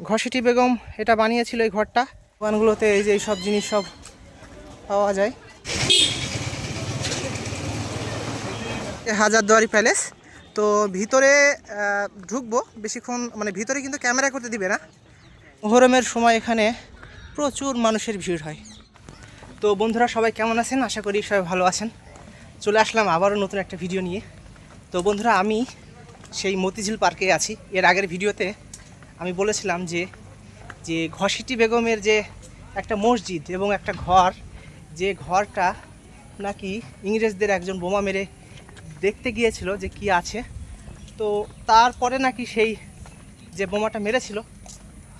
ঘসিটি বেগম এটা বানিয়েছিল এই ঘরটা। দোকানগুলোতে এই যে এই সব জিনিস সব পাওয়া যায়। হাজারদুয়ারি প্যালেস। তো ভিতরে ঢুকবো বেশিক্ষণ মানে ভিতরে কিন্তু ক্যামেরা করতে দিবে না। মোহরমের সময় এখানে প্রচুর মানুষের ভিড় হয়। তো বন্ধুরা, সবাই কেমন আছেন? আশা করি সবাই ভালো আছেন। চলে আসলাম আবারও নতুন একটা ভিডিও নিয়ে। তো বন্ধুরা, আমি সেই মতিঝিল পার্কে আছি। এর আগের ভিডিওতে আমি বলেছিলাম যে যে ঘসিটি বেগমের যে একটা মসজিদ এবং একটা ঘর, যে ঘরটা নাকি ইংরেজদের একজন বোমা মেরে দেখতে গিয়েছিল যে কি আছে। তো তারপরে নাকি সেই যে বোমাটা মেরেছিল,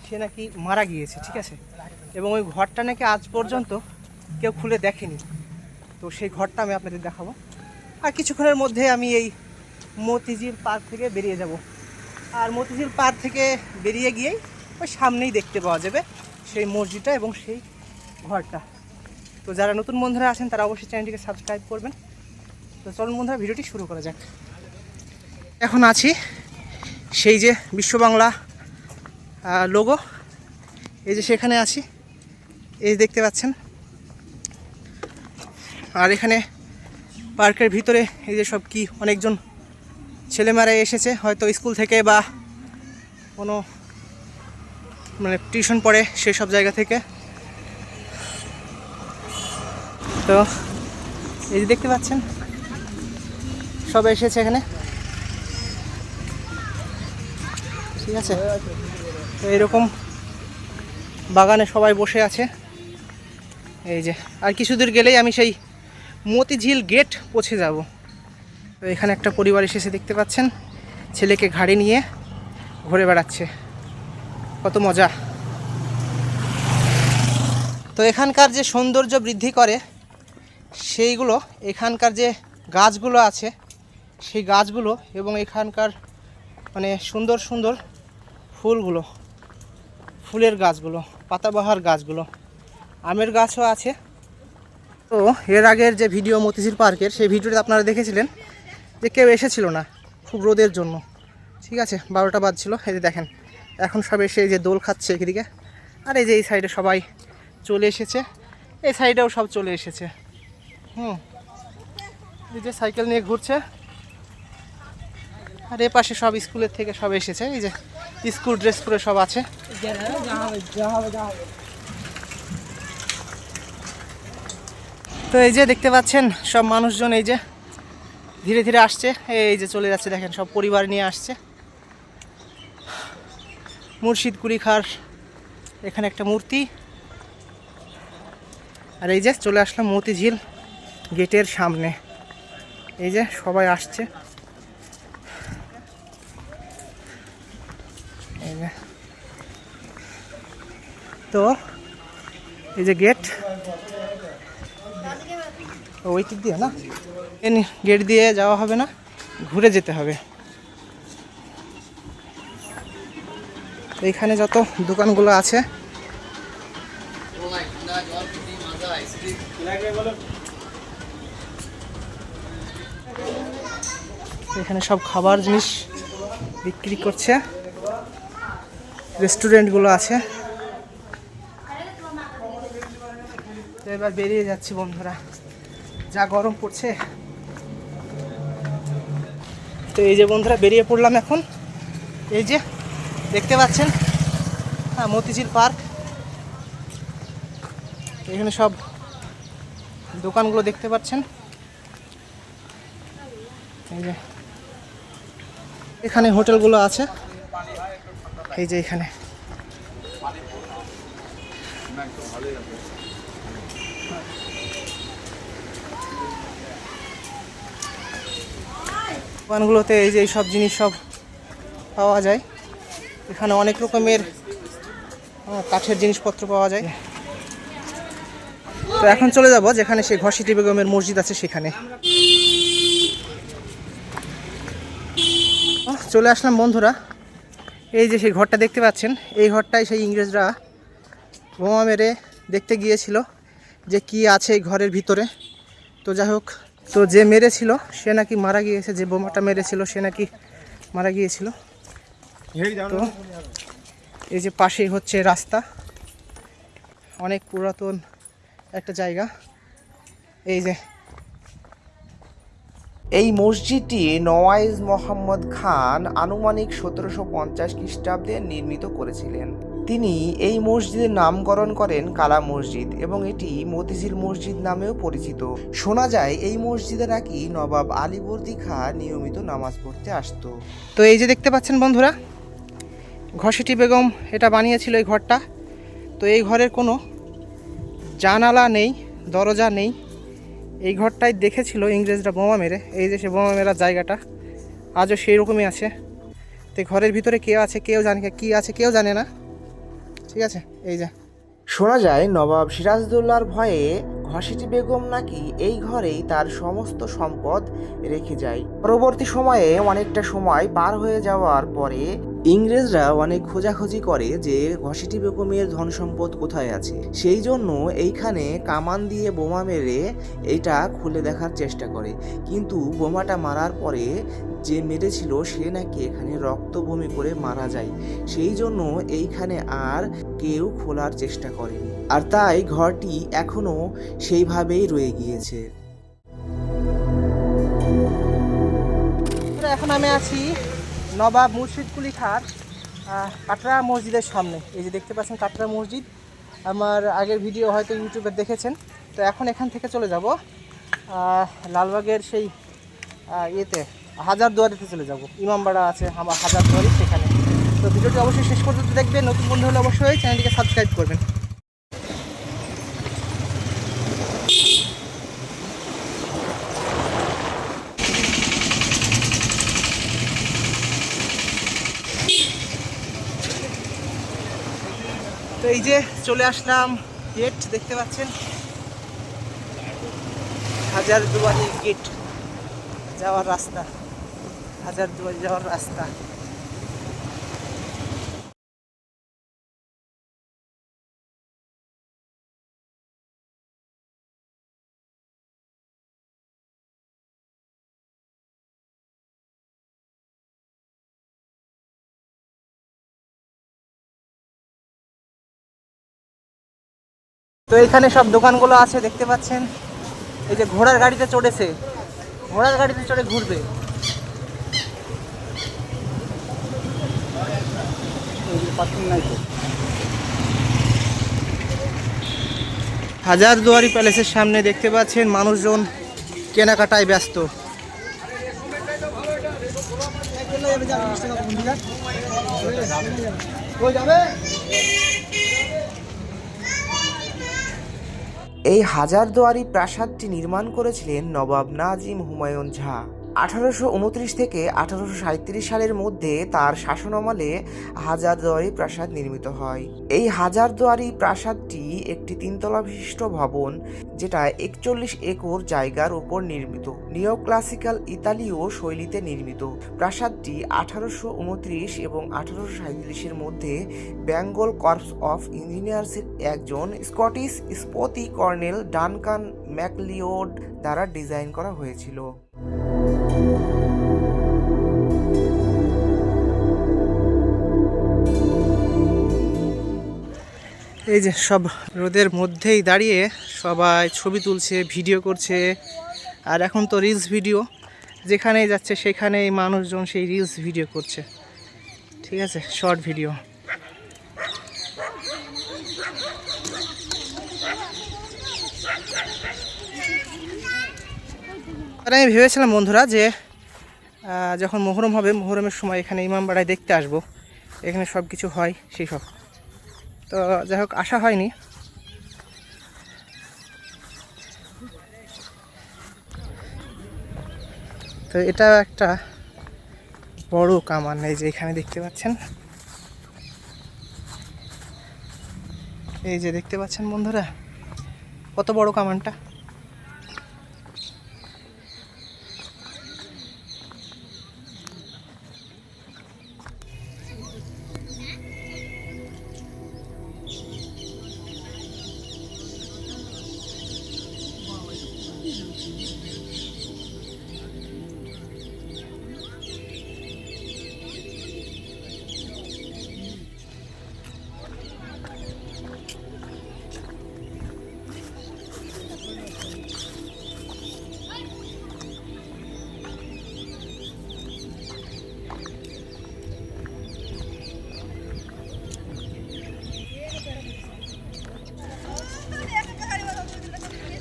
সে নাকি মারা গিয়েছে, ঠিক আছে? এবং ওই ঘরটা নাকি আজ পর্যন্ত কেউ খুলে দেখেনি। তো সেই ঘরটা আমি আপনাদের দেখাবো। আর কিছুক্ষণের মধ্যে আমি এই মতিঝিল পার্ক থেকে বেরিয়ে যাব। আর মতিঝিল পার্ক থেকে বেরিয়ে গিয়েই ওই সামনেই দেখতে পাওয়া যাবে সেই মসজিদটা এবং সেই ঘরটা। তো যারা নতুন বন্ধুরা আছেন, তারা অবশ্যই চ্যানেলটিকে সাবস্ক্রাইব করবেন। তো চলুন বন্ধুরা, ভিডিওটি শুরু করা যাক। এখন আছি সেই যে বিশ্ব বাংলা লোগো এই যে সেখানে আছি। এই দেখতে পাচ্ছেন। আর এখানে পার্কের ভিতরে এই যে সব কি, অনেকজন ছেলেমেয়েরা এসেছে, হয়তো স্কুল থেকে বা কোনো মানে টিউশন পড়ে সেই সব জায়গা থেকে। তো এই যে দেখতে পাচ্ছেন সবাই এসেছে এখানে। ঠিক আছে? তো এরকম বাগানে সবাই বসে আছে। এই যে, আর কিছু দূর গেলেই আমি সেই মতিঝিল গেট পৌঁছে যাব। তো এখানে একটা পরিবার এসেছে দেখতে পাচ্ছেন। ছেলেকে ঘাড়ে নিয়ে ঘুরে বেড়াচ্ছে। কত মজা। তো এখানকার যে সৌন্দর্য বৃদ্ধি করে, সেইগুলো, এখানকার যে গাছগুলো আছে, সেই গাছগুলো এবং এখানকার মানে সুন্দর সুন্দর ফুলগুলো, ফুলের গাছগুলো, পাতাবাহার গাছগুলো, আমের গাছও আছে। তো এর আগের যে ভিডিও মতিঝিল পার্কের, সেই ভিডিওটা আপনারা দেখেছিলেন। যে কেউ এসেছিল না খুব রোদের জন্য। ঠিক আছে, বারোটা বাজছিল, এই যে দেখেন, এখন সব এসে এই যে দোল খাচ্ছে এদিকে। আর এই যে এই সাইডে সবাই চলে এসেছে। এই সাইডেও সব চলে এসেছে। হুম, এই যে সাইকেল নিয়ে ঘুরছে। আর এ পাশে সব স্কুলের থেকে সব এসেছে। এই যে স্কুল ড্রেস পরে সব আছে। তো এই যে দেখতে পাচ্ছেন, সব মানুষজন এই যে ধীরে ধীরে আসছে। এই যে চলে যাচ্ছে দেখেন, সব পরিবার নিয়ে আসছে। মুর্শিদ কুলি খার এখানে একটা মূর্তি। আর এই যে চলে আসলাম মতিঝিল গেটের সামনে। এই যে সবাই আসছে। এই যে। তো, এই যে গেট। ওই দিক দিয়ে না? গেট দিয়ে যাওয়া হবে না, ঘুরে যেতে হবে। এইখানে যত দোকানগুলো আছে, এখানে সব খাবার জিনিস বিক্রি করছে। রেস্টুরেন্টগুলো আছে। এবার বেরিয়ে যাচ্ছি বন্ধুরা। যা গরম পড়ছে তো এই যে বন্ধুরা বেরিয়ে পড়লাম এখন। এই যে, দেখতে পাচ্ছেন? হ্যাঁ মতিঝিল পার্ক। এখানে সব দোকানগুলো দেখতে পাচ্ছেন। এই যে, এখানে হোটেলগুলো আছে। এই যে এখানে। দোকানগুলোতে এই যে সব জিনিস সব পাওয়া যায়। এখানে অনেক রকমের কাঠের জিনিসপত্র পাওয়া যায়। তো এখন চলে যাব, যেখানে সেই ঘসিটি বেগমের মসজিদ আছে সেখানে। চলে আসলাম বন্ধুরা। এই যে সেই ঘরটা দেখতে পাচ্ছেন, এই ঘরটাই সেই ইংরেজরা বোমা মেরে দেখতে গিয়েছিল যে কি আছে এই ঘরের ভিতরে। তো যাই হোক তো যে মেরেছিল সে নাকি মারা গিয়েছে যে বোমাটা মেরেছিল সে নাকি মারা গিয়েছিল। তো এই যে পাশেই হচ্ছে রাস্তা অনেক পুরাতন একটা জায়গা। এই যে। এই মসজিদটি নওয়াইজ মোহাম্মদ খান আনুমানিক সতেরোশো পঞ্চাশ খ্রিস্টাব্দে নির্মিত করেছিলেন। তিনি এই মসজিদের নামকরণ করেন কালা মসজিদ এবং এটি মতিঝিল মসজিদ নামেও পরিচিত। শোনা যায়, এই মসজিদে নাকি নবাব আলীবর্দী খা নিয়মিত নামাজ পড়তে আসতো। তো এই যে দেখতে পাচ্ছেন বন্ধুরা ঘসেটি বেগম এটা বানিয়েছিল এই ঘরটা। তো এই ঘরের কোনো জানালা নেই, দরজা নেই। এই ঘরটাই দেখেছিল ইংরেজরা বোমা মেরে। এই যে সে বোমা মেরার জায়গাটা, আজও সেই রকমই আছে। তো ঘরের ভিতরে কেউ আছে, কেউ জানে কী আছে, কেউ জানে না। ঠিক আছে, এই যে। শোনা যায়, নবাব সিরাজদৌল্লার ভয়ে ঘসিটি বেগম নাকি এই ঘরেই তার সমস্ত সম্পদ রেখে যায়। পরবর্তী সময়ে অনেকটা সময় পার হয়ে যাওয়ার পরে ইংরেজরা অনেক খোঁজাখুঁজি করে যে ঘসিটি বেগমের ধন সম্পদ কোথায় আছে। সেই জন্য এইখানে কামান দিয়ে বোমা মেরে এইটা খুলে দেখার চেষ্টা করে। কিন্তু বোমাটা মারার পরে যে মেরেছিল, সে নাকি এখানে রক্ত বমি করে মারা যায়। সেই জন্য এইখানে আর কেউ খোলার চেষ্টা করেনি। আর তাই ঘরটি এখনও সেইভাবেই রয়ে গিয়েছে। এখন আমি আছি নবাব মুর্শিদ কুলি খার কাটরা মসজিদের সামনে। এই যে দেখতে পাচ্ছেন কাটরা মসজিদ। আমার আগের ভিডিও হয়তো ইউটিউবে দেখেছেন। তো এখন এখান থেকে চলে যাব। লালবাগের সেই ইয়েতে, হাজার দুয়ারিতে চলে যাব। ইমামবাড়া আছে আমার হাজার দুয়ারি সেখানে। তো ভিডিওটি অবশ্যই শেষ পর্যন্ত দেখবেন। নতুন বন্ধু হলে অবশ্যই চ্যানেলটিকে সাবস্ক্রাইব করবেন। তো এই যে চলে আসলাম গেট দেখতে পাচ্ছেন? হাজার দুয়ারি গেট যাওয়ার রাস্তা। হাজার দুয়ারি যাওয়ার রাস্তা। তো এখানে সব দোকানগুলো আছে, দেখতে পাচ্ছেন? এই যে ঘোড়ার গাড়িতে চড়েছে। ঘোড়ার গাড়িতে চড়ে ঘুরবে। হাজার দুয়ারি প্যালেসের সামনে দেখতে পাচ্ছেন, মানুষজন কেনাকাটায় ব্যস্ত। এই হাজারদুয়ারি প্রাসাদটি নির্মাণ করেছিলেন নবাব নাজিম হুমায়ুন ঝা। আঠারোশো উনত্রিশ থেকে আঠারোশো সালের মধ্যে তার শাসনামলে হাজারদুয়ারি প্রাসাদ নির্মিত হয়। এই হাজারদুয়ারি প্রাসাদটি একটি তিনতলা বিশিষ্ট ভবন, যেটা একচল্লিশ একর জায়গার উপর নির্মিত। নিও ক্লাসিক্যাল ইতালীয় শৈলীতে নির্মিত। প্রাসাদটি আঠারোশো উনত্রিশ এবং আঠারোশো সাঁত্রিশের মধ্যে বেঙ্গল কর্পস অফ ইঞ্জিনিয়ার্সের একজন স্কটিশ স্পতি কর্নেল ডানকান ম্যাকলিওড দ্বারা ডিজাইন করা হয়েছিল। এই যে সব রোদের মধ্যেই দাঁড়িয়ে সবাই ছবি তুলছে, ভিডিও করছে। আর এখন তো রিলস ভিডিও যেখানেই যাচ্ছে সেখানেই মানুষজন সেই রিলস ভিডিও করছে। ঠিক আছে? শর্ট ভিডিও আর আমি ভেবেছিলাম বন্ধুরা যে যখন মোহরম হবে, মোহরমের সময় এখানে ইমামবাড়ায় দেখতে আসব। এখানে সব কিছু হয়, সেই সব। তো যাই হোক, আসা হয়নি। তো এটা একটা বড় কামান, এই যে এখানে দেখতে পাচ্ছেন। এই যে দেখতে পাচ্ছেন বন্ধুরা, কত বড় কামানটা।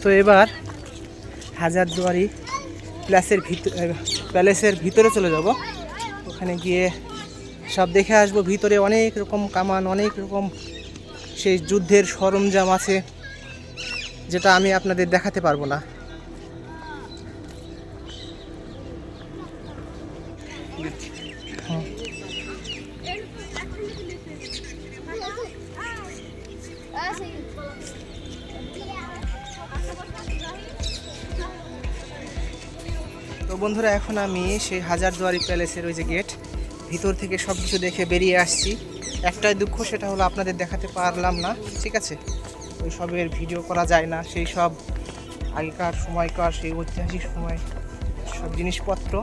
তো এবার হাজারদুয়ারি প্যালেসের ভিতর প্যালেসের ভিতরে চলে যাব। ওখানে গিয়ে সব দেখে আসব। ভিতরে অনেক রকম কামান, অনেক রকম সেই যুদ্ধের সরঞ্জাম আছে, যেটা আমি আপনাদের দেখাতে পারব না। তো বন্ধুরা, এখন আমি সেই হাজারদুয়ারি প্যালেসের ওই যে গেট, ভিতর থেকে সব কিছু দেখে বেরিয়ে আসছি। একটাই দুঃখ, সেটা হলো আপনাদের দেখাতে পারলাম না, ঠিক আছে? ওই সবের ভিডিও করা যায় না, সেই সব আগেকার সময়কার, সেই ঐতিহাসিক সময়, সব জিনিসপত্র,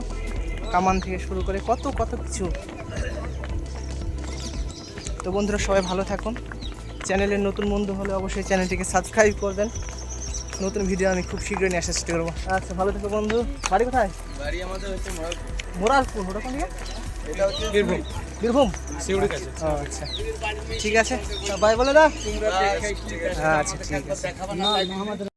কামান থেকে শুরু করে কত কত কিছু। তো বন্ধুরা, সবাই ভালো থাকুন। চ্যানেলের নতুন বন্ধু হলে অবশ্যই চ্যানেলটিকে সাবস্ক্রাইব করবেন। নতুন ভিডিও আমি খুব শীঘ্রই নিয়ে আসার চেষ্টা করব। আচ্ছা ভালো থেকো বন্ধু। বাড়ি কোথায়? বাড়ি আমাদের হচ্ছে মোরালপুর ওটা কোন দিকে এটা হচ্ছে বীরভূম। বীরভূম? সিউড়ি কাছে। আচ্ছা। ঠিক আছে। বাই বলে দা আচ্ছা ঠিক আছে।